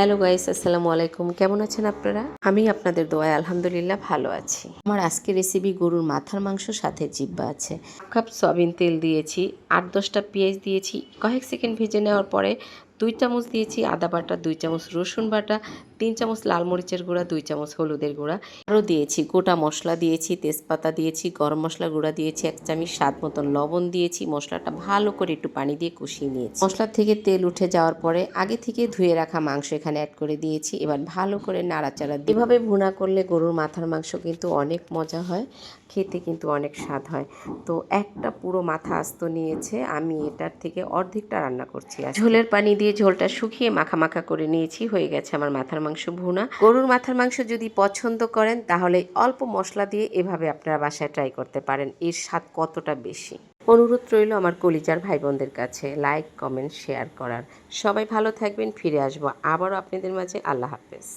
Hello guys, আসসালামু আলাইকুম। কেমন আছেন আপনারা? আমি আপনাদের দোয়ায় আলহামদুলিল্লাহ ভালো আছি। আমার আজকে রেসিপি গরুর মাথার মাংস, সাথে জিব্বা আছে। কাপ সয়াবিন তেল দিয়েছি, আট দশটা পেঁয়াজ দিয়েছি। কয়েক সেকেন্ড ভেজে নেওয়ার পরে দুই চামচ দিয়েছি আদা বাটা, দুই চামচ রসুন বাটা, তিন চামচ লাল মরিচের গুঁড়া, দুই চামচ হলুদের গুঁড়া। আরও দিয়েছি গোটা মশলা দিয়েছি, তেজপাতা দিয়েছি, গরম মশলা গুঁড়া দিয়েছি, এক চামচ স্বাদ মতন লবণ দিয়েছি, মশলাটা ভালো করে একটু পানি দিয়ে কষিয়ে নিয়েছি। মশলা থেকে তেল উঠে যাওয়ার পরে আগে থেকে ধুয়ে রাখা মাংস এখানে অ্যাড করে দিয়েছি, এবার ভালো করে নাড়াচাড়া দিয়ে এভাবে ভুনা করলে গরুর মাথার মাংস কিন্তু অনেক মজা হয়, খেতে কিন্তু অনেক স্বাদ হয়। তো একটা পুরো মাথা আস্ত নিয়েছে, আমি এটার থেকে অর্ধেকটা রান্না করছি। ঝোলের পানি দিয়ে ঝোলটা শুকিয়ে মাখা মাখা করে নিয়েছি, হয়ে গেছে আমার মাথার মাংস ভুনা। গরুর মাথার মাংস যদি পছন্দ করেন, তাহলে অল্প মশলা দিয়ে এভাবে আপনারা বাসায় ট্রাই করতে পারেন। এর স্বাদ কতটা বেশি? অনুরোধ রইল আমার কলিজার ভাই বোনদের কাছে। লাইক কমেন্ট শেয়ার করার। সবাই ভালো থাকবেন, ফিরে আসব আবারও আপনাদের মাঝে। আল্লাহ হাফেজ।